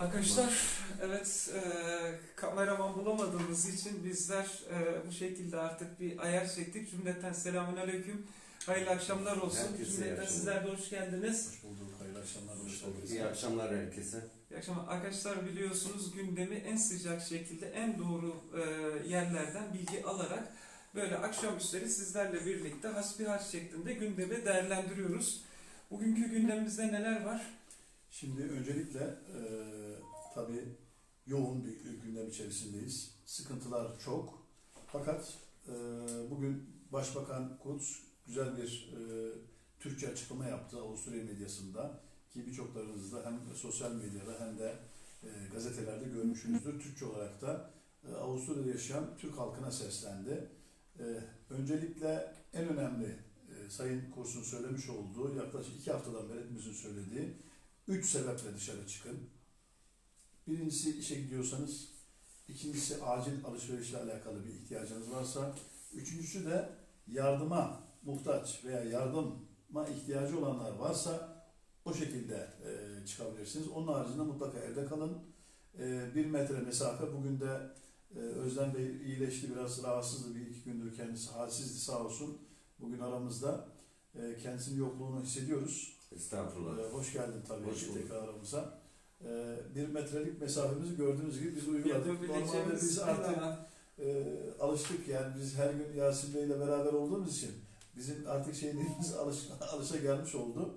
Arkadaşlar evet e, kameraman bulamadığımız için bizler e, bu şekilde artık bir ayar çektik. Cümleten selamun aleyküm. Hayırlı akşamlar olsun. Herkese Cümleten akşamlar. sizler de hoş geldiniz. Hoş bulduk, hayırlı akşamlar, hoş geldiniz. İyi akşamlar herkese. İyi akşamlar. Arkadaşlar biliyorsunuz gündemi en sıcak şekilde en doğru e, yerlerden bilgi alarak böyle akşamüstleri sizlerle birlikte hasbihal şeklinde gündemi değerlendiriyoruz. Bugünkü gündemimizde neler var? Şimdi öncelikle e, tabii yoğun bir gündem içerisindeyiz. Sıkıntılar çok. Fakat e, bugün Başbakan Kurz güzel bir e, Türkçe açıklama yaptı Avusturya medyasında ki birçoklarınız da hem sosyal medyada hem de e, gazetelerde görmüşsünüzdür. Türkçe olarak da e, Avusturya'da yaşayan Türk halkına seslendi. E, öncelikle en önemli e, Sayın Kurs'un söylemiş olduğu yaklaşık iki haftadan beri hepimizin söylediği üç sebeple dışarı çıkın. Birincisi işe gidiyorsanız, ikincisi acil alışverişle alakalı bir ihtiyacınız varsa, üçüncüsü de yardıma muhtaç veya yardıma ihtiyacı olanlar varsa o şekilde e, çıkabilirsiniz. Onun haricinde mutlaka evde kalın. E, bir metre mesafe bugün de e, Özlem Bey iyileşti biraz rahatsızdı bir iki gündür kendisi halsizdi sağ olsun. Bugün aramızda e, kendisinin yokluğunu hissediyoruz. Estağfurullah. Ee, hoş geldin tabii Hoş bulduk. tekrar aramıza. Ee, bir metrelik mesafemizi gördüğünüz gibi biz uyguladık. Normalde biz artık e, alıştık yani biz her gün Yasin Bey ile beraber olduğumuz için bizim artık şeylerimiz alış, alışa gelmiş oldu.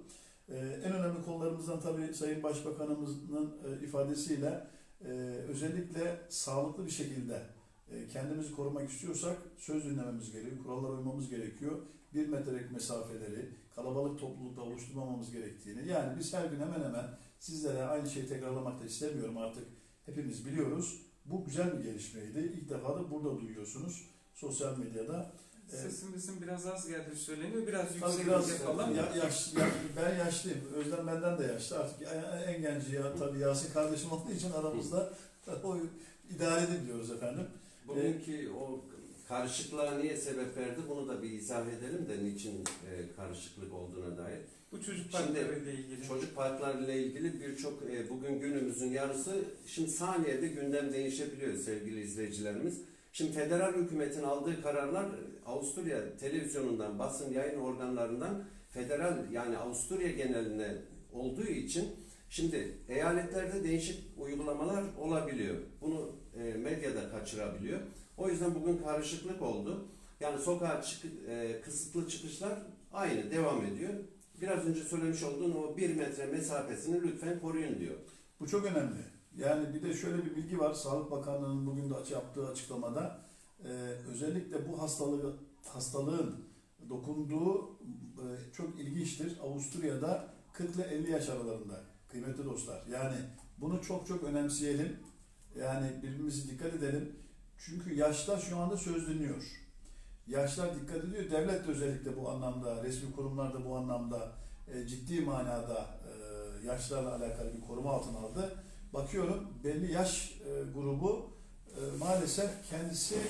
Ee, en önemli konularımızdan tabii Sayın Başbakanımızın e, ifadesiyle e, özellikle sağlıklı bir şekilde e, kendimizi korumak istiyorsak söz dinlememiz gerekiyor, kurallara uymamız gerekiyor. Bir metrelik mesafeleri, kalabalık toplulukta oluşturmamamız gerektiğini. Yani biz her gün hemen hemen sizlere aynı şeyi tekrarlamak da istemiyorum artık. Hepimiz biliyoruz. Bu güzel bir gelişmeydi. İlk defa da burada duyuyorsunuz sosyal medyada. Evet. Sesimizin biraz az geldiği söyleniyor. Biraz yüksek biraz yapalım. ya, yaş, ya- ben yaşlıyım. Özlem benden de yaşlı. Artık en genci ya tabii Yasin kardeşim olduğu için aramızda o idare edin diyoruz efendim. Bugünkü o karışıklığa niye sebep verdi bunu da bir izah edelim de niçin e, karışıklık olduğuna dair. Bu çocuk parklarıyla ilgili. Çocuk parklarıyla ilgili birçok e, bugün günümüzün yarısı şimdi saniyede gündem değişebiliyor sevgili izleyicilerimiz. Şimdi federal hükümetin aldığı kararlar e, Avusturya televizyonundan, basın yayın organlarından federal yani Avusturya geneline olduğu için şimdi eyaletlerde değişik uygulamalar olabiliyor. Bunu e, medyada kaçırabiliyor. O yüzden bugün karışıklık oldu. Yani sokağa çık, e, kısıtlı çıkışlar aynı devam ediyor. Biraz önce söylemiş olduğun o bir metre mesafesini lütfen koruyun diyor. Bu çok önemli. Yani bir de şöyle bir bilgi var. Sağlık Bakanlığı'nın bugün de yaptığı açıklamada e, özellikle bu hastalığı hastalığın dokunduğu e, çok ilginçtir. Avusturya'da 40 ile 50 yaş aralarında kıymetli dostlar. Yani bunu çok çok önemseyelim. Yani birbirimizi dikkat edelim. Çünkü yaşlar şu anda söz dinliyor. Yaşlar dikkat ediyor. Devlet de özellikle bu anlamda, resmi kurumlar da bu anlamda e, ciddi manada e, yaşlarla alakalı bir koruma altına aldı. Bakıyorum belli yaş e, grubu e, maalesef kendisini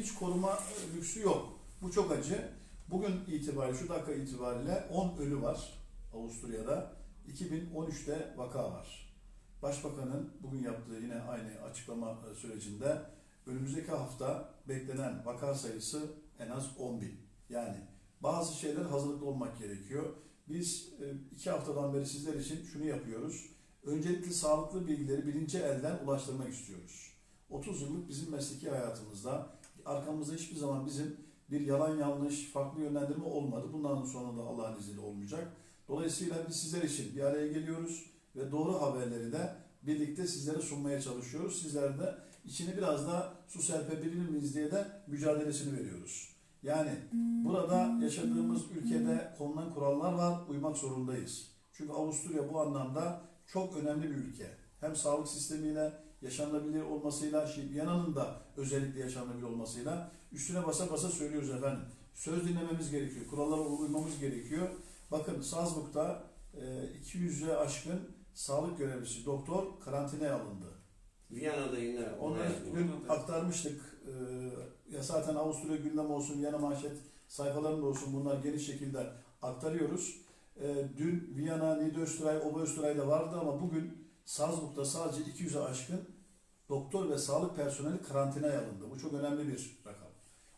hiç koruma e, lüksü yok. Bu çok acı. Bugün itibariyle, şu dakika itibariyle 10 ölü var Avusturya'da. 2013'te vaka var. Başbakanın bugün yaptığı yine aynı açıklama e, sürecinde önümüzdeki hafta beklenen vaka sayısı en az 10 bin. Yani bazı şeyler hazırlıklı olmak gerekiyor. Biz e, iki haftadan beri sizler için şunu yapıyoruz. Öncelikle sağlıklı bilgileri birinci elden ulaştırmak istiyoruz. 30 yıllık bizim mesleki hayatımızda arkamızda hiçbir zaman bizim bir yalan yanlış, farklı yönlendirme olmadı. Bundan sonra da Allah'ın izniyle olmayacak. Dolayısıyla biz sizler için bir araya geliyoruz ve doğru haberleri de birlikte sizlere sunmaya çalışıyoruz. Sizler de içini biraz da su serpebilir miyiz diye de mücadelesini veriyoruz. Yani burada yaşadığımız ülkede konulan kurallar var, uymak zorundayız. Çünkü Avusturya bu anlamda çok önemli bir ülke. Hem sağlık sistemiyle, yaşanabilir olmasıyla, Viyana'nın da özellikle yaşanabilir olmasıyla üstüne basa basa söylüyoruz efendim. Söz dinlememiz gerekiyor, kurallara uymamız gerekiyor. Bakın Salzburg'da e, 200'e aşkın sağlık görevlisi doktor karantinaya alındı. Viyana'da yine olay dün aktarmıştık. Ee, ya zaten Avusturya gündem olsun, Viyana manşet sayfalarında olsun bunlar geniş şekilde aktarıyoruz. Ee, dün Viyana, Niederösterreich, Oberösterreich'de vardı ama bugün Salzburg'da sadece 200'e aşkın doktor ve sağlık personeli karantinaya alındı. Bu çok önemli bir rakam.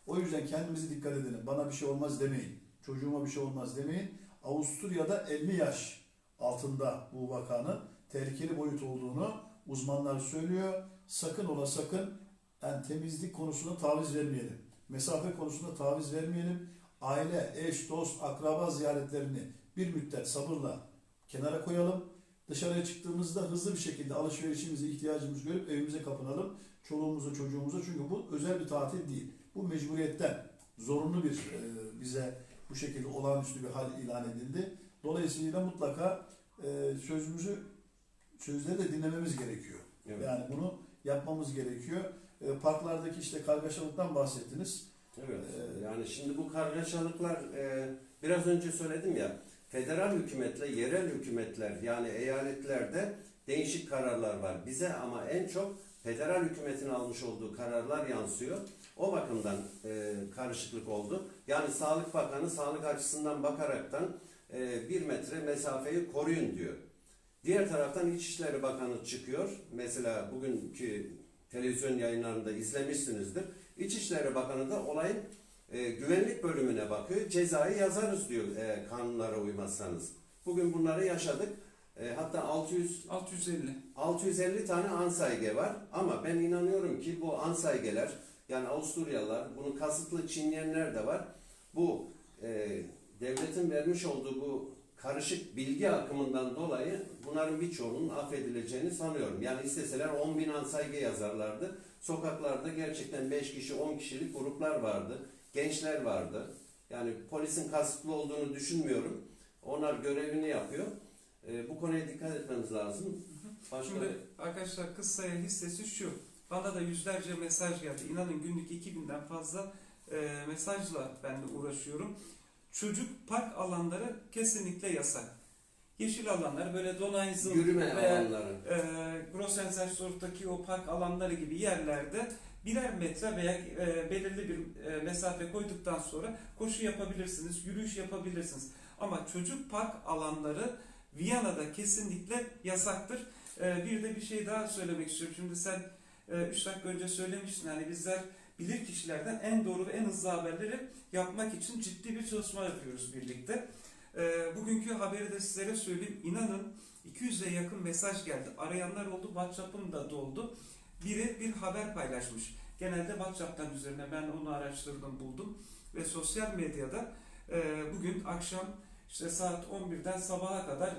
O yüzden kendimizi dikkat edelim. Bana bir şey olmaz demeyin. Çocuğuma bir şey olmaz demeyin. Avusturya'da 50 yaş altında bu vakanın tehlikeli boyut olduğunu uzmanlar söylüyor. Sakın ola sakın yani temizlik konusunda taviz vermeyelim. Mesafe konusunda taviz vermeyelim. Aile, eş, dost, akraba ziyaretlerini bir müddet sabırla kenara koyalım. Dışarıya çıktığımızda hızlı bir şekilde alışverişimizi, ihtiyacımızı görüp evimize kapınalım. Çoluğumuza, çocuğumuza çünkü bu özel bir tatil değil. Bu mecburiyetten zorunlu bir e, bize bu şekilde olağanüstü bir hal ilan edildi. Dolayısıyla mutlaka e, sözümüzü sözleri de dinlememiz gerekiyor. Evet. Yani bunu yapmamız gerekiyor. E, parklardaki işte kargaşalıktan bahsettiniz. Evet. Ee, Yani şimdi bu kargaşalıklar e, biraz önce söyledim ya federal hükümetle yerel hükümetler yani eyaletlerde değişik kararlar var. Bize ama en çok federal hükümetin almış olduğu kararlar yansıyor. O bakımdan e, karışıklık oldu. Yani Sağlık Bakanı sağlık açısından bakaraktan e, bir metre mesafeyi koruyun diyor. Diğer taraftan İçişleri Bakanı çıkıyor. Mesela bugünkü televizyon yayınlarında izlemişsinizdir. İçişleri Bakanı da olayın e, güvenlik bölümüne bakıyor. Cezayı yazarız diyor e, kanunlara uymazsanız. Bugün bunları yaşadık. E, hatta 600 650. 650 tane ansaige var ama ben inanıyorum ki bu ansaigeler yani Avusturyalılar bunu kasıtlı çiğneyenler de var. Bu e, devletin vermiş olduğu bu karışık bilgi akımından dolayı bunların birçoğunun affedileceğini sanıyorum. Yani isteseler 10 bin ansaige yazarlardı. Sokaklarda gerçekten 5 kişi 10 kişilik gruplar vardı. Gençler vardı. Yani polisin kasıtlı olduğunu düşünmüyorum. Onlar görevini yapıyor. E, bu konuya dikkat etmemiz lazım. Başka Şimdi arkadaşlar kıssaya hissesi şu. Bana da yüzlerce mesaj geldi. İnanın günlük 2000'den fazla e, mesajla ben de uğraşıyorum. Çocuk park alanları kesinlikle yasak. Yeşil alanlar böyle Donayzın yürüme veya alanları. e, Grossensersort'taki o park alanları gibi yerlerde birer metre veya e, belirli bir e, mesafe koyduktan sonra koşu yapabilirsiniz, yürüyüş yapabilirsiniz. Ama çocuk park alanları Viyana'da kesinlikle yasaktır. E, bir de bir şey daha söylemek istiyorum. Şimdi sen 3 dakika önce söylemiştin hani bizler bilir kişilerden en doğru ve en hızlı haberleri yapmak için ciddi bir çalışma yapıyoruz birlikte. E, bugünkü haberi de sizlere söyleyeyim. İnanın 200'e yakın mesaj geldi. Arayanlar oldu, WhatsApp'ım da doldu. Biri bir haber paylaşmış. Genelde WhatsApp'tan üzerine ben onu araştırdım, buldum. Ve sosyal medyada e, bugün akşam işte saat 11'den sabaha kadar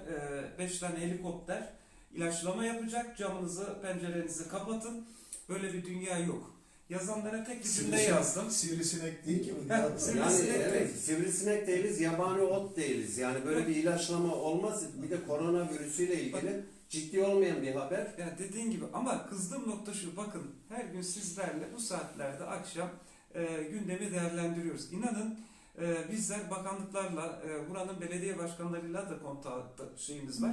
5 tane helikopter ilaçlama yapacak. Camınızı, pencerenizi kapatın. Böyle bir dünya yok. Yazanlara tek Sivrisinek- yazdım. Sivrisinek değil ki bu. Heh, sivrisinek- Yani Sivrisinek evet, sivrisinek değiliz, yabani ot değiliz. Yani böyle bir ilaçlama olmaz. Bir de koronavirüsüyle ilgili ciddi olmayan bir haber. Ya dediğin gibi ama kızdığım nokta şu bakın her gün sizlerle bu saatlerde akşam e, gündemi değerlendiriyoruz. İnanın e, bizler bakanlıklarla e, buranın belediye başkanlarıyla da kontakta şeyimiz var.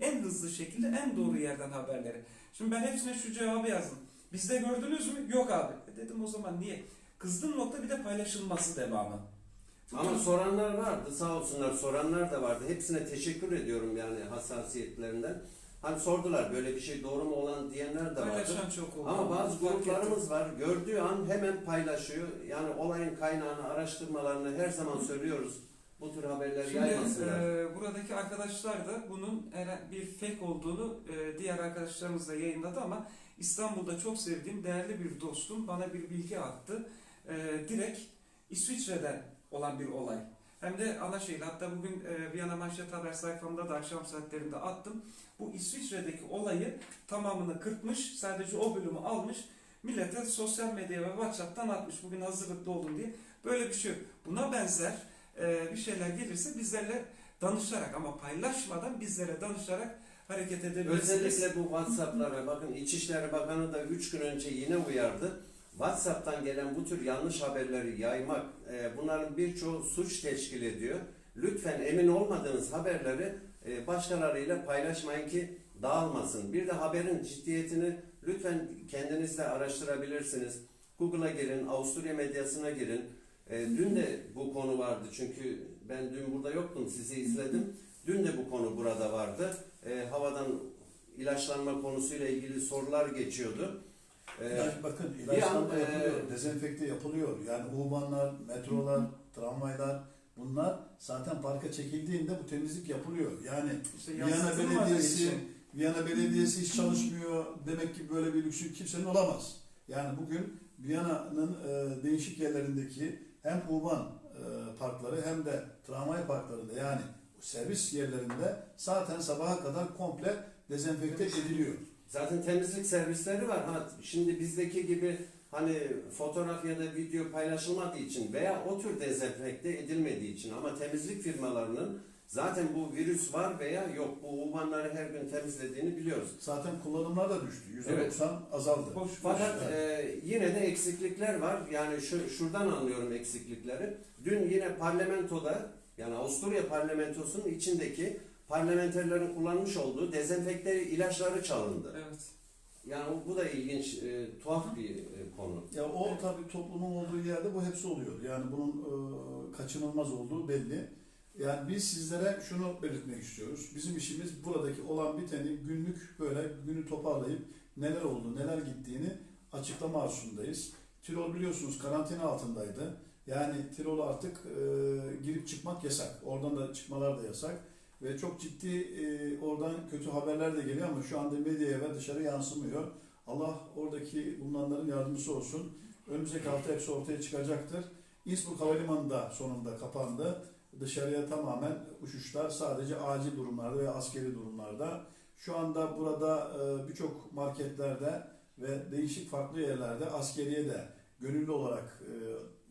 En hızlı şekilde en doğru yerden haberleri. Şimdi ben hepsine şu cevabı yazdım. Bizde gördünüz mü? Yok abi. E dedim o zaman niye? Kızdığım nokta bir de paylaşılması devamı. Ama soranlar vardı, sağ olsunlar soranlar da vardı. Hepsine teşekkür ediyorum yani hassasiyetlerinden. Hani sordular böyle bir şey doğru mu olan diyenler de vardı. Paylaşan çok oldu. Ama bazı gruplarımız var. Gördüğü an hemen paylaşıyor. Yani olayın kaynağını, araştırmalarını her zaman söylüyoruz. Bu tür haberleri Şimdi yaymasınlar. e, buradaki arkadaşlar da bunun bir fake olduğunu e, diğer arkadaşlarımız da yayınladı ama İstanbul'da çok sevdiğim değerli bir dostum bana bir bilgi attı. E, direkt İsviçre'den olan bir olay. Hem de ana şehir. Hatta bugün e, Viyana Manşet Haber sayfamda da akşam saatlerinde attım. Bu İsviçre'deki olayı tamamını kırpmış. Sadece o bölümü almış. Millete sosyal medya ve WhatsApp'tan atmış. Bugün hazırlıklı olun diye. Böyle bir şey. Buna benzer e, bir şeyler gelirse bizlerle danışarak ama paylaşmadan bizlere danışarak hareket edebilirsiniz. Özellikle bu WhatsApp'lara bakın İçişleri Bakanı da 3 gün önce yine uyardı. WhatsApp'tan gelen bu tür yanlış haberleri yaymak, e, bunların birçoğu suç teşkil ediyor. Lütfen emin olmadığınız haberleri e, başkalarıyla paylaşmayın ki dağılmasın. Bir de haberin ciddiyetini lütfen kendiniz de araştırabilirsiniz. Google'a girin, Avusturya medyasına girin. E, dün de bu konu vardı çünkü ben dün burada yoktum, sizi izledim. Dün de bu konu burada vardı. E, havadan ilaçlanma konusuyla ilgili sorular geçiyordu. Ee, İlaç, bakın ilaçlanma an, yapılıyor, e, dezenfekte yapılıyor. Yani U-Bahn'lar, metrolar, tramvaylar bunlar zaten parka çekildiğinde bu temizlik yapılıyor. Yani İşte Viyana Belediyesi, Viyana Belediyesi hiç çalışmıyor. Demek ki böyle bir lüksü kimsenin olamaz. Yani bugün Viyana'nın e, değişik yerlerindeki hem U-Bahn e, parkları hem de tramvay parklarında yani servis yerlerinde zaten sabaha kadar komple dezenfekte ediliyor. Zaten temizlik servisleri var. Ha, şimdi bizdeki gibi hani fotoğraf ya da video paylaşılmadığı için veya o tür dezenfekte edilmediği için ama temizlik firmalarının zaten bu virüs var veya yok bu umanları her gün temizlediğini biliyoruz. Zaten kullanımlar da düştü. %90 Evet. azaldı. boş Fakat boş. e, yine de eksiklikler var. Yani şu, şuradan anlıyorum eksiklikleri. Dün yine parlamentoda yani Avusturya parlamentosunun içindeki parlamenterlerin kullanmış olduğu dezenfekte ilaçları çalındı. Evet. Yani bu da ilginç, e, tuhaf bir e, konu. Ya o tabii toplumun olduğu yerde bu hepsi oluyor. Yani bunun e, kaçınılmaz olduğu belli. Yani biz sizlere şunu belirtmek istiyoruz. Bizim işimiz buradaki olan biteni günlük böyle günü toparlayıp neler oldu, neler gittiğini açıklama arzusundayız. Tirol biliyorsunuz karantina altındaydı. Yani Tirol'a artık e, girip çıkmak yasak. Oradan da çıkmalar da yasak. Ve çok ciddi e, oradan kötü haberler de geliyor ama şu anda medyaya ve dışarı yansımıyor. Allah oradaki bulunanların yardımcısı olsun. Önümüzdeki hafta hepsi ortaya çıkacaktır. Innsbruck Havalimanı da sonunda kapandı. Dışarıya tamamen uçuşlar sadece acil durumlarda veya askeri durumlarda. Şu anda burada e, birçok marketlerde ve değişik farklı yerlerde askeriye de gönüllü olarak e,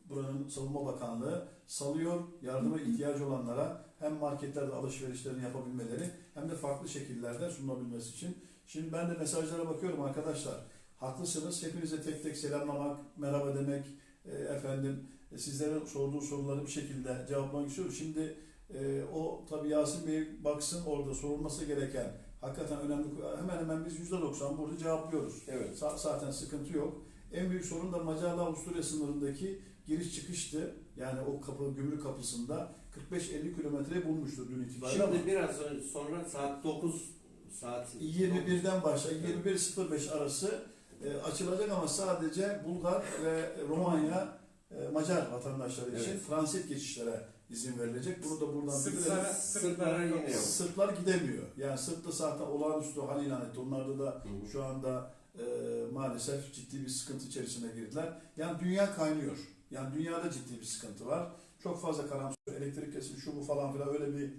buranın Savunma Bakanlığı salıyor. Yardıma ihtiyacı olanlara hem marketlerde alışverişlerini yapabilmeleri hem de farklı şekillerde sunulabilmesi için. Şimdi ben de mesajlara bakıyorum arkadaşlar. Haklısınız. Hepinize tek tek selamlamak, merhaba demek, e, efendim e, sizlerin sorduğu soruları bir şekilde cevaplamak istiyorum. Şimdi e, o tabii Yasin Bey baksın orada sorulması gereken hakikaten önemli. Hemen hemen biz %90 burada cevaplıyoruz. Evet. Sa- zaten sıkıntı yok. En büyük sorun da Macarla Avusturya sınırındaki giriş çıkıştı. Yani o kapı gümrük kapısında 45-50 kilometre bulmuştur dün itibariyle. ama- Şimdi biraz önce sonra saat 9 saat 21'den başla 21.05 arası e, açılacak ama sadece Bulgar ve Romanya e, Macar vatandaşları için Evet. transit geçişlere izin verilecek. Bunu da buradan Sırplara. Sırplara. Sırplar gidemiyor. Yani Sırp'ta zaten olağanüstü hal ilan etti. Onlarda da şu anda e, maalesef ciddi bir sıkıntı içerisine girdiler. Yani dünya kaynıyor. Yani dünyada ciddi bir sıkıntı var. Çok fazla karamsar, elektrik kesimi, şu bu falan filan öyle bir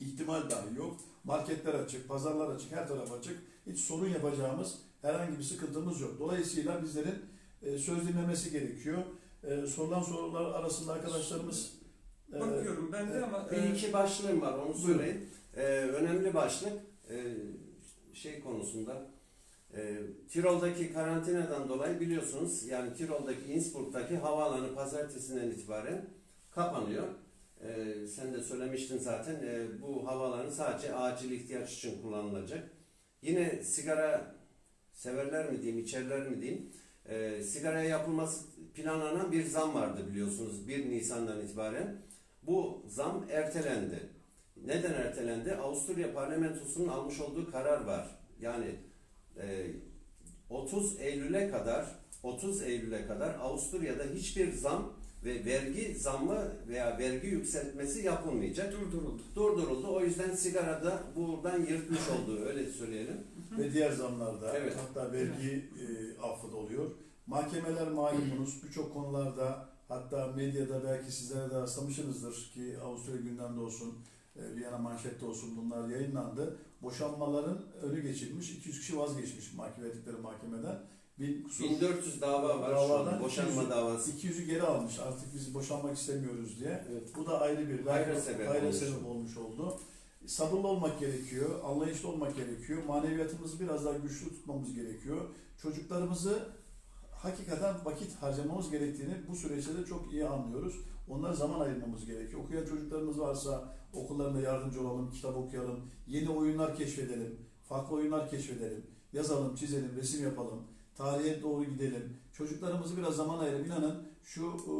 ihtimal dahi yok. Marketler açık, pazarlar açık, her taraf açık. Hiç sorun yapacağımız herhangi bir sıkıntımız yok. Dolayısıyla bizlerin e, söz dinlemesi gerekiyor. E, sorulan sorular arasında arkadaşlarımız e, Bakıyorum ben de ama Bir e, iki başlığım var onu söyleyeyim. Ee, önemli başlık e, şey konusunda e, Tirol'daki karantinadan dolayı biliyorsunuz yani Tirol'daki Innsbruck'taki havaalanı pazartesinden itibaren kapanıyor. Ee, sen de söylemiştin zaten e, bu havaalanı sadece acil ihtiyaç için kullanılacak. Yine sigara severler mi diyeyim, içerler mi diyeyim. E, sigaraya yapılması planlanan bir zam vardı biliyorsunuz 1 Nisan'dan itibaren. Bu zam ertelendi. Neden ertelendi? Avusturya parlamentosunun almış olduğu karar var. Yani 30 Eylül'e kadar 30 Eylül'e kadar Avusturya'da hiçbir zam ve vergi zammı veya vergi yükseltmesi yapılmayacak. durduruldu. Durduruldu. O yüzden sigarada buradan yırtmış olduğu öyle söyleyelim. ve diğer zamlarda Evet. hatta vergi e, affı da oluyor. Mahkemeler malumunuz birçok konularda hatta medyada belki sizlere de rastlamışsınızdır ki Avusturya gündemde olsun, Viyana manşette olsun bunlar yayınlandı. Boşanmaların önü geçilmiş, 200 kişi vazgeçmiş mahkeme ettikleri mahkemeden. Bin kusur, 1400 dava var şu Davadan an. Boşanma 200 davası. 200'ü geri almış artık biz boşanmak istemiyoruz diye. Evet. Bu da ayrı bir Hayra sebep hayra olmuş. sebep olmuş oldu. Sabırlı olmak gerekiyor, anlayışlı olmak gerekiyor, maneviyatımızı biraz daha güçlü tutmamız gerekiyor. Çocuklarımızı hakikaten vakit harcamamız gerektiğini bu süreçte de çok iyi anlıyoruz. Onlara zaman ayırmamız gerekiyor. Okuyan çocuklarımız varsa okullarında yardımcı olalım, kitap okuyalım, yeni oyunlar keşfedelim, farklı oyunlar keşfedelim, yazalım, çizelim, resim yapalım, tarihe doğru gidelim. Çocuklarımızı biraz zaman ayırıp inanın şu e,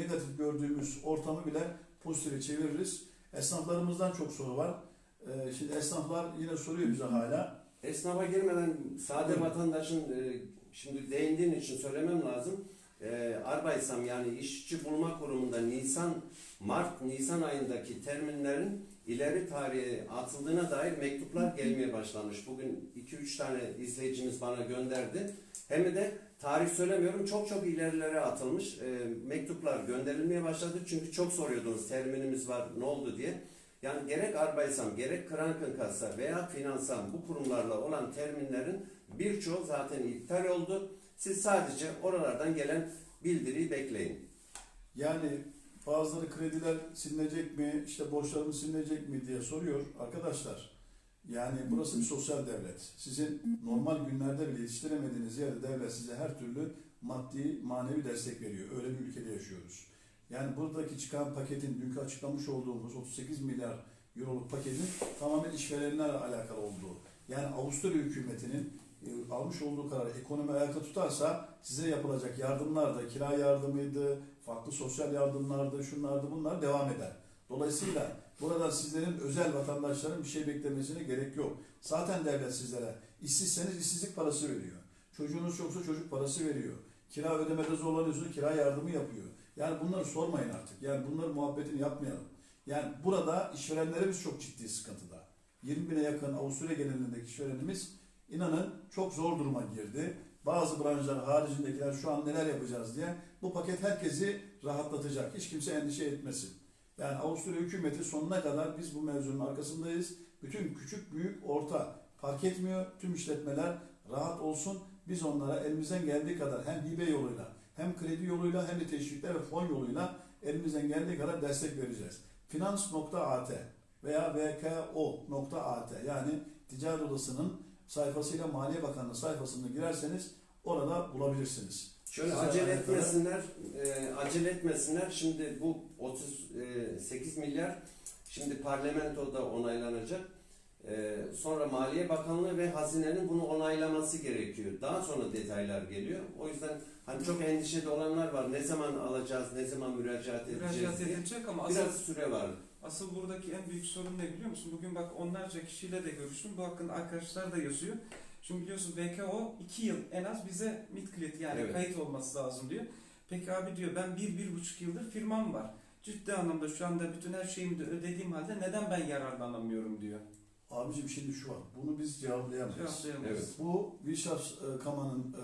negatif gördüğümüz ortamı bile pozitife çeviririz. Esnaflarımızdan çok soru var. E, şimdi esnaflar yine soruyor bize hala. Esnafa girmeden sade vatandaşın e, şimdi değindiğin için söylemem lazım. E, Arbaysam yani işçi bulma kurumunda Nisan Mart Nisan ayındaki terminlerin ileri tarihe atıldığına dair mektuplar gelmeye başlamış. Bugün 2-3 tane izleyicimiz bana gönderdi. Hem de tarih söylemiyorum çok çok ilerilere atılmış e, mektuplar gönderilmeye başladı. Çünkü çok soruyordunuz terminimiz var ne oldu diye. Yani gerek Arbaysam, gerek Krankenkassa veya Finansam bu kurumlarla olan terminlerin birçoğu zaten iptal oldu. Siz sadece oralardan gelen bildiriyi bekleyin. Yani bazıları krediler silinecek mi, işte borçlarımız silinecek mi diye soruyor. Arkadaşlar yani burası bir sosyal devlet. Sizin normal günlerde bile yetiştiremediğiniz yerde devlet size her türlü maddi, manevi destek veriyor. Öyle bir ülkede yaşıyoruz. Yani buradaki çıkan paketin, dünkü açıklamış olduğumuz 38 milyar euroluk paketin tamamen işverenlerle alakalı olduğu. Yani Avusturya hükümetinin e, almış olduğu karar ekonomi ayakta tutarsa size yapılacak yardımlar da kira yardımıydı, farklı sosyal yardımlardı, şunlardı bunlar devam eder. Dolayısıyla burada sizlerin özel vatandaşların bir şey beklemesine gerek yok. Zaten devlet sizlere işsizseniz işsizlik parası veriyor. Çocuğunuz yoksa çocuk parası veriyor. Kira ödemede zorlanıyorsunuz kira yardımı yapıyor. Yani bunları sormayın artık. Yani bunların muhabbetini yapmayalım. Yani burada işverenlerimiz çok ciddi sıkıntıda. 20 bine yakın Avusturya genelindeki işverenimiz inanın çok zor duruma girdi. Bazı branşlar haricindekiler şu an neler yapacağız diye bu paket herkesi rahatlatacak. Hiç kimse endişe etmesin. Yani Avusturya hükümeti sonuna kadar biz bu mevzunun arkasındayız. Bütün küçük, büyük, orta fark etmiyor. Tüm işletmeler rahat olsun. Biz onlara elimizden geldiği kadar hem hibe yoluyla hem kredi yoluyla hem de teşvikler ve fon yoluyla elimizden geldiği kadar destek vereceğiz. Finans.at veya vko.at yani Ticaret Odası'nın sayfasıyla Maliye Bakanlığı sayfasına girerseniz orada bulabilirsiniz. Şöyle Güzel acele etmesinler, e, acele etmesinler. Şimdi bu 38 milyar şimdi parlamentoda onaylanacak. E, sonra Maliye Bakanlığı ve Hazine'nin bunu onaylaması gerekiyor. Daha sonra detaylar geliyor. O yüzden hani çok endişeli olanlar var. Ne zaman alacağız, ne zaman müracaat edeceğiz Müracaat diye. edilecek ama asıl, Biraz süre var. Asıl buradaki en büyük sorun ne biliyor musun? Bugün bak onlarca kişiyle de görüştüm. Bu hakkında arkadaşlar da yazıyor. Şimdi biliyorsun VKO 2 yıl en az bize midklit yani Evet. kayıt olması lazım diyor. Peki abi diyor ben 1-1,5 yıldır firmam var. Ciddi anlamda şu anda bütün her şeyimi de ödediğim halde neden ben yararlanamıyorum diyor. Abicim şimdi şu var. Bunu biz cevaplayamayız. Cevaplayamayız. Evet. Bu Wilshire Kaman'ın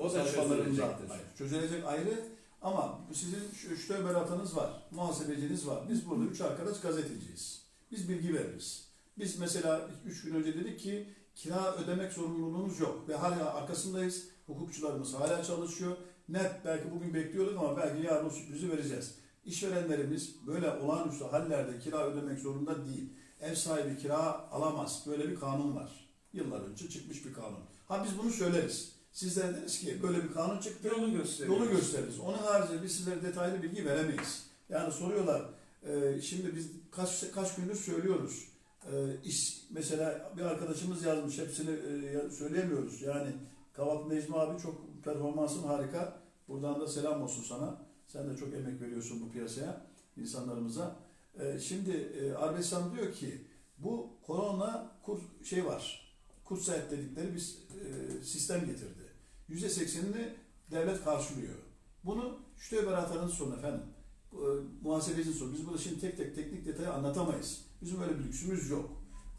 O da e, çözülecektir. Hayır, çözülecek ayrı ama sizin şu Stöber atanız var, muhasebeciniz var. Biz burada üç arkadaş gazeteciyiz. Biz bilgi veririz. Biz mesela üç gün önce dedik ki kira ödemek zorunluluğunuz yok ve hala arkasındayız. Hukukçularımız hala çalışıyor. Net belki bugün bekliyorduk ama belki yarın o sürprizi vereceğiz. İşverenlerimiz böyle olağanüstü hallerde kira ödemek zorunda değil. Ev sahibi kira alamaz. Böyle bir kanun var. Yıllar önce çıkmış bir kanun. Ha biz bunu söyleriz. Sizler deriz ki böyle bir kanun çıktı. Yolu gösteriyor. Yolu gösteririz. Onun haricinde biz sizlere detaylı bilgi veremeyiz. Yani soruyorlar. e, şimdi biz kaç kaç gündür söylüyoruz. E, iş mesela bir arkadaşımız yazmış. Hepsini e, söyleyemiyoruz. Yani Kavat Necmi abi çok performansın harika. Buradan da selam olsun sana. Sen de çok emek veriyorsun bu piyasaya, insanlarımıza. E, şimdi e, Arbesan diyor ki bu korona kur şey var. Kursayet dedikleri bir e, sistem getirdi. %80'ini devlet karşılıyor. Bunu şüphe beratanın sorun efendim. E, muhasebecinin sorun. Biz burada şimdi tek tek teknik detayı anlatamayız. Bizim öyle bir lüksümüz yok.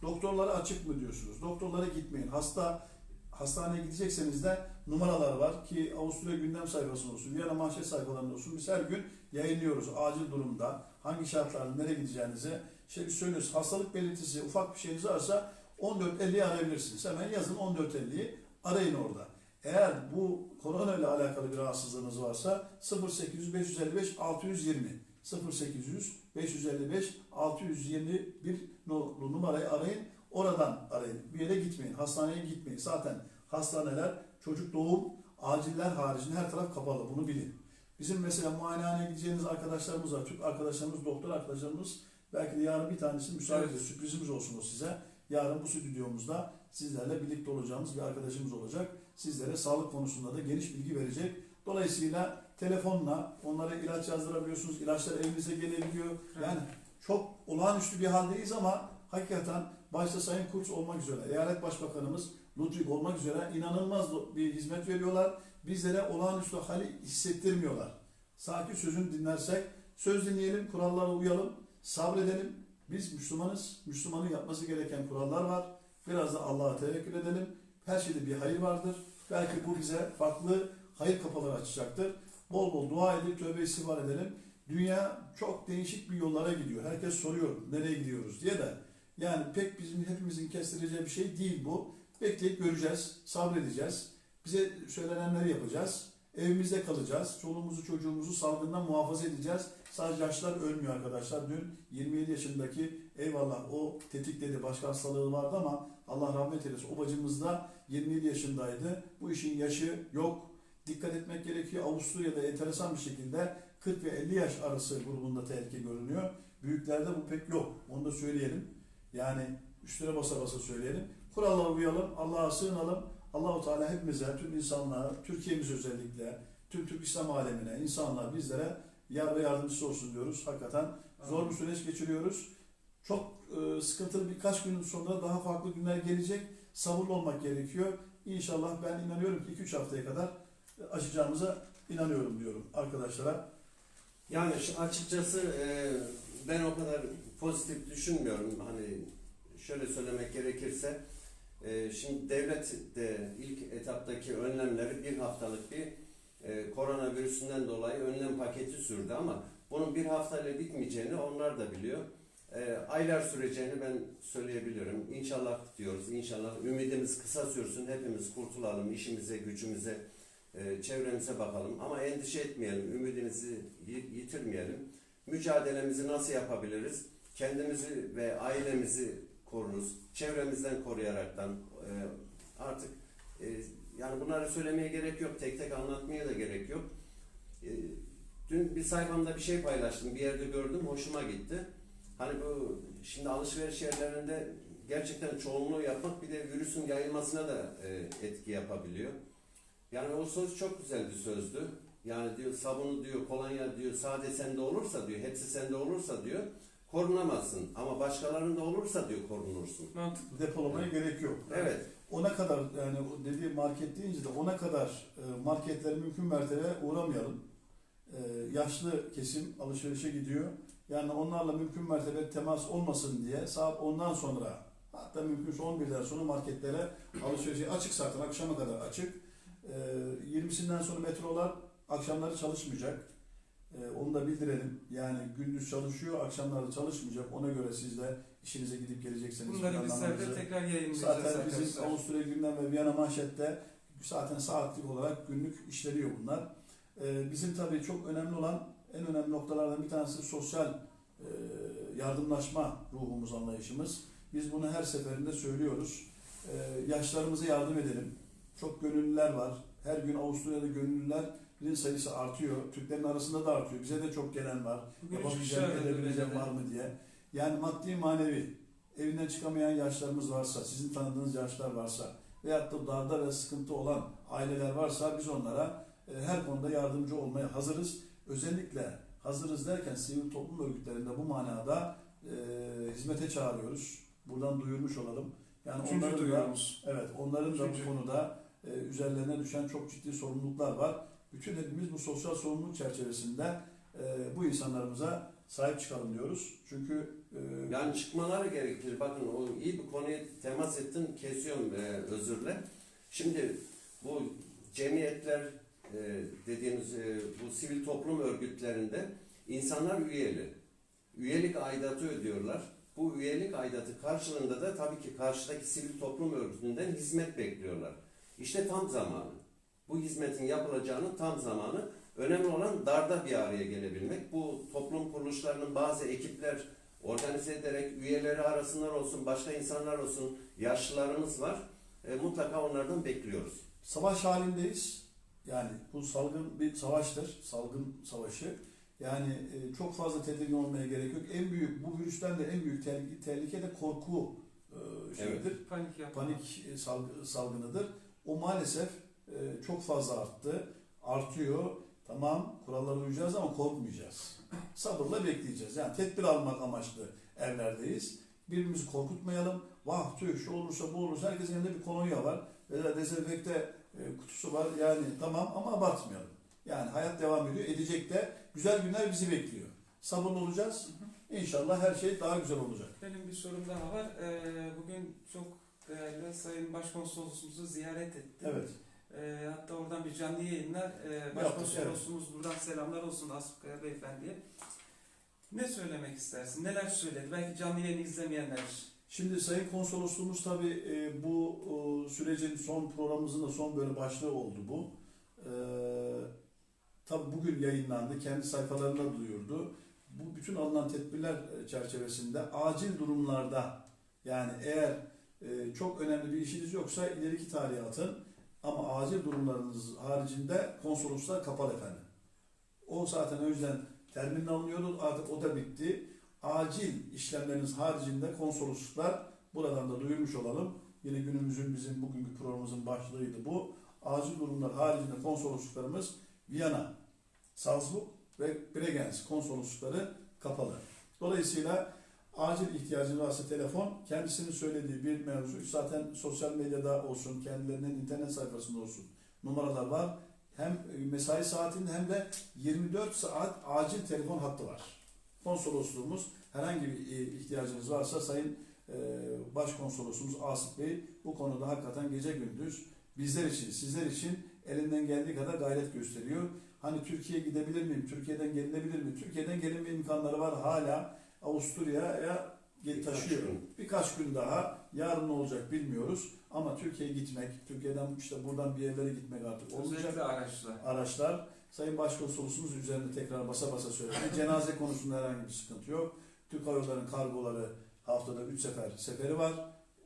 Doktorlara açık mı diyorsunuz? Doktorlara gitmeyin. Hasta hastaneye gidecekseniz de numaralar var ki Avusturya gündem sayfasında olsun, Viyana manşet sayfalarında olsun. Biz her gün yayınlıyoruz acil durumda hangi şartlarda nereye gideceğinizi. İşte biz söylüyoruz hastalık belirtisi ufak bir şeyiniz varsa 1450'yi arayabilirsiniz. Hemen yazın 1450'yi arayın orada. Eğer bu korona ile alakalı bir rahatsızlığınız varsa 0800 555 620 0800 555 621 nolu numarayı arayın. Oradan arayın. Bir yere gitmeyin. Hastaneye gitmeyin. Zaten hastaneler çocuk doğum aciller haricinde her taraf kapalı. Bunu bilin. Bizim mesela muayenehaneye gideceğiniz arkadaşlarımız var. Türk arkadaşlarımız, doktor arkadaşlarımız belki de yarın bir tanesi müsaade Evet. Sürprizimiz olsun o size. Yarın bu stüdyomuzda sizlerle birlikte olacağımız bir arkadaşımız olacak. Sizlere sağlık konusunda da geniş bilgi verecek. Dolayısıyla telefonla onlara ilaç yazdırabiliyorsunuz. İlaçlar evinize gelebiliyor. Yani çok olağanüstü bir haldeyiz ama hakikaten başta Sayın Kurz olmak üzere, Eyalet Başbakanımız Ludwig olmak üzere inanılmaz bir hizmet veriyorlar. Bizlere olağanüstü hali hissettirmiyorlar. Sanki sözünü dinlersek, söz dinleyelim, kurallara uyalım, sabredelim. Biz Müslümanız, Müslümanın yapması gereken kurallar var. Biraz da Allah'a tevekkül edelim. Her şeyde bir hayır vardır. Belki bu bize farklı hayır kapıları açacaktır. Bol bol dua edip tövbe istiğfar edelim. Dünya çok değişik bir yollara gidiyor. Herkes soruyor nereye gidiyoruz diye de. Yani pek bizim hepimizin kestireceği bir şey değil bu. Bekleyip göreceğiz, sabredeceğiz. Bize söylenenleri yapacağız. Evimizde kalacağız. Çoluğumuzu çocuğumuzu salgından muhafaza edeceğiz. Sadece yaşlar ölmüyor arkadaşlar. Dün 27 yaşındaki eyvallah o tetikledi. Başka hastalığı vardı ama Allah rahmet eylesin. O bacımız da 27 yaşındaydı. Bu işin yaşı yok. Dikkat etmek gerekiyor. Avusturya'da enteresan bir şekilde 40 ve 50 yaş arası grubunda tehlike görünüyor. Büyüklerde bu pek yok. Onu da söyleyelim. Yani üstüne basa basa söyleyelim. Kurallara uyalım. Allah'a sığınalım. Allahu Teala hepimize, tüm insanlığa, Türkiye'miz özellikle, tüm Türk İslam alemine, insanlığa, bizlere yar ve yardımcısı olsun diyoruz. Hakikaten zor bir süreç geçiriyoruz. Çok e, sıkıntılı birkaç gün sonra daha farklı günler gelecek. Sabırlı olmak gerekiyor. İnşallah ben inanıyorum ki 2-3 haftaya kadar aşacağımıza inanıyorum diyorum arkadaşlara. Yani açıkçası e, ben o kadar pozitif düşünmüyorum. Hani şöyle söylemek gerekirse e, şimdi devlet de ilk etaptaki önlemleri bir haftalık bir e, koronavirüsünden dolayı önlem paketi sürdü ama bunun bir haftayla bitmeyeceğini onlar da biliyor. E, aylar süreceğini ben söyleyebilirim. İnşallah diyoruz. İnşallah ümidimiz kısa sürsün. Hepimiz kurtulalım. işimize, gücümüze, e, çevremize bakalım. Ama endişe etmeyelim. Ümidimizi yi- yitirmeyelim. Mücadelemizi nasıl yapabiliriz? Kendimizi ve ailemizi koruruz. Çevremizden koruyaraktan e, artık e, yani bunları söylemeye gerek yok. Tek tek anlatmaya da gerek yok. E, dün bir sayfamda bir şey paylaştım. Bir yerde gördüm. Hoşuma gitti. Hani bu şimdi alışveriş yerlerinde gerçekten çoğunluğu yapmak bir de virüsün yayılmasına da e, etki yapabiliyor. Yani o söz çok güzel bir sözdü. Yani diyor sabunu diyor, kolonya diyor, sade sende olursa diyor, hepsi sende olursa diyor, korunamazsın. Ama başkalarında olursa diyor korunursun. Mantıklı. Depolamaya gerek yok. Evet. Ona kadar yani dediği market deyince de ona kadar e, marketlere mümkün mertebe uğramayalım. E, Yaşlı kesim alışverişe gidiyor. Yani onlarla mümkün mertebe temas olmasın diye saat 10'dan sonra hatta mümkünse 11'den sonra marketlere alışverişe açık zaten akşama kadar açık. E, 20'sinden sonra metrolar akşamları çalışmayacak. E, Onu da bildirelim. Yani gündüz çalışıyor, akşamları çalışmayacak. Ona göre siz de işinize gidip gelecekseniz Bunları bizler de planlamanızı- tekrar yayınlayacağız Zaten bizim. Avusturya gündem ve Viyana manşette zaten saatlik olarak günlük işleniyor bunlar. Ee, bizim tabii çok önemli olan en önemli noktalardan bir tanesi sosyal e, yardımlaşma ruhumuz, anlayışımız. Biz bunu her seferinde söylüyoruz. Ee, yaşlarımıza yardım edelim. Çok gönüllüler var. Her gün Avusturya'da gönüllülerin sayısı artıyor. Türklerin arasında da artıyor. Bize de çok gelen var. Yapabileceğim, aradı edebileceğim var mı diye. Yani maddi manevi evinden çıkamayan yaşlarımız varsa, sizin tanıdığınız yaşlar varsa veyahut da darda ve sıkıntı olan aileler varsa biz onlara e, her konuda yardımcı olmaya hazırız. Özellikle hazırız derken sivil toplum örgütlerinde bu manada e, hizmete çağırıyoruz. Buradan duyurmuş olalım. Yani Üçüncü onların da, duyurumuz. evet, onların da Üçüncü. bu konuda e, üzerlerine düşen çok ciddi sorumluluklar var. Bütün hepimiz bu sosyal sorumluluk çerçevesinde e, bu insanlarımıza sahip çıkalım diyoruz. Çünkü e, Yani çıkmaları gerekir. Bakın o iyi bir konuya temas ettin. Kesiyorum e, özürle. Şimdi bu cemiyetler e, dediğimiz e, bu sivil toplum örgütlerinde insanlar üyeli. Üyelik aidatı ödüyorlar. Bu üyelik aidatı karşılığında da tabii ki karşıdaki sivil toplum örgütünden hizmet bekliyorlar. İşte tam zamanı. Bu hizmetin yapılacağının tam zamanı. Önemli olan darda bir araya gelebilmek. Bu toplum kuruluşlarının bazı ekipler organize ederek üyeleri arasınlar olsun, başka insanlar olsun, yaşlılarımız var. E, mutlaka onlardan bekliyoruz. savaş halindeyiz. Yani bu salgın bir savaştır. Salgın savaşı. Yani e, çok fazla tedirgin olmaya gerek yok. En büyük bu virüsten de en büyük tehlike, tehlike de korku e, şeyidir. Panik yapma. Panik e, salgı- salgınıdır. O maalesef e, çok fazla arttı. Artıyor. Tamam kurallara uyacağız ama korkmayacağız. Sabırla bekleyeceğiz. Yani tedbir almak amaçlı evlerdeyiz. Birbirimizi korkutmayalım. Vah tüh şu olursa bu olursa herkesin elinde bir kolonya var. Veya dezenfekte e, kutusu var. Yani tamam ama abartmayalım. Yani hayat devam ediyor. Edecek de güzel günler bizi bekliyor. Sabırlı olacağız. İnşallah her şey daha güzel olacak. Benim bir sorum daha var. Ee, bugün çok değerli Sayın Başkonsolosumuzu ziyaret ettim. Evet. Ee, hatta oradan bir canlı yayınlar e, Başkonsolosumuz buradan selamlar olsun Asıf Beyefendi'ye. Ne söylemek istersin? Neler söyledi? Belki canlı yayını izlemeyenler. Şimdi Sayın Konsolosluğumuz tabii e, bu e, sürecin son programımızın da son böyle başlığı oldu bu. E, tabii bugün yayınlandı, kendi sayfalarında duyurdu. Bu bütün alınan tedbirler e, çerçevesinde acil durumlarda yani eğer e, çok önemli bir işiniz yoksa ileriki tarihe atın ama acil durumlarınız haricinde konsoloslar kapalı efendim. O zaten önceden termin alınıyordu artık o da bitti acil işlemleriniz haricinde konsolosluklar buradan da duyurmuş olalım. Yine günümüzün bizim bugünkü programımızın başlığıydı bu. Acil durumlar haricinde konsolosluklarımız Viyana, Salzburg ve Bregenz konsoloslukları kapalı. Dolayısıyla acil ihtiyacınız varsa telefon, kendisinin söylediği bir mevzu zaten sosyal medyada olsun, kendilerinin internet sayfasında olsun numaralar var. Hem mesai saatinde hem de 24 saat acil telefon hattı var konsolosluğumuz herhangi bir e, ihtiyacınız varsa Sayın e, Başkonsolosumuz Asif Bey bu konuda hakikaten gece gündüz bizler için, sizler için elinden geldiği kadar gayret gösteriyor. Hani Türkiye'ye gidebilir miyim? Türkiye'den gelinebilir mi? Türkiye'den gelinme imkanları var hala. Avusturya'ya taşıyor. gün. Birkaç gün daha. Yarın ne olacak bilmiyoruz. Ama Türkiye'ye gitmek, Türkiye'den işte buradan bir yerlere gitmek artık olmayacak Özellikle araçlar. araçlar Sayın Başkonsolosumuz üzerinde tekrar basa basa söyledi. Cenaze konusunda herhangi bir sıkıntı yok. Türk Hava Yolları'nın kargoları haftada 3 sefer seferi var.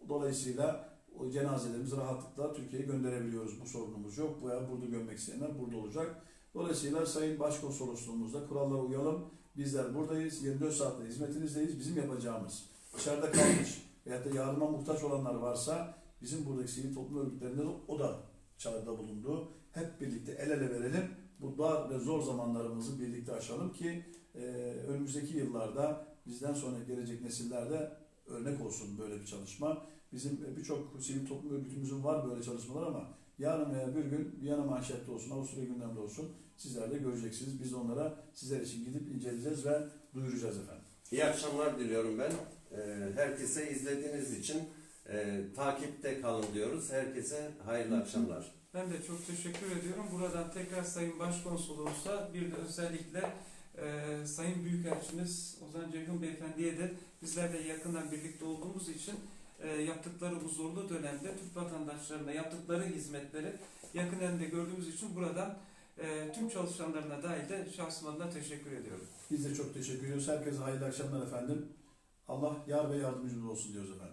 Dolayısıyla o cenazelerimizi rahatlıkla Türkiye'ye gönderebiliyoruz. Bu sorunumuz yok. Veya burada gömmek isteyenler burada olacak. Dolayısıyla Sayın Başkonsolosluğumuzda kurallara uyalım. Bizler buradayız. 24 saatte hizmetinizdeyiz. Bizim yapacağımız dışarıda kalmış veyahut da yardıma muhtaç olanlar varsa bizim buradaki sivil toplum örgütlerinde de o da çağrıda bulundu. Hep birlikte el ele verelim. Bu dar ve zor zamanlarımızı birlikte aşalım ki e, önümüzdeki yıllarda bizden sonra gelecek nesillerde örnek olsun böyle bir çalışma. Bizim e, birçok sivil toplum örgütümüzün var böyle çalışmalar ama yarın veya bir gün Viyana manşette olsun, Avusturya gündemde olsun sizler de göreceksiniz. Biz onlara sizler için gidip inceleyeceğiz ve duyuracağız efendim. İyi akşamlar diliyorum ben. Ee, Herkese izlediğiniz için e, takipte kalın diyoruz. Herkese hayırlı akşamlar. Ben de çok teşekkür ediyorum. Buradan tekrar Sayın Başkonsolos'a bir de özellikle e, Sayın Büyükelçimiz Ozan Ceyhun Beyefendi'ye de bizler de yakından birlikte olduğumuz için e, yaptıkları bu zorlu dönemde Türk vatandaşlarına yaptıkları hizmetleri yakından da gördüğümüz için buradan e, tüm çalışanlarına dahil de şahsım adına teşekkür ediyorum. Biz de çok teşekkür ediyoruz. Herkese hayırlı akşamlar efendim. Allah yar ve yardımcımız olsun diyoruz efendim.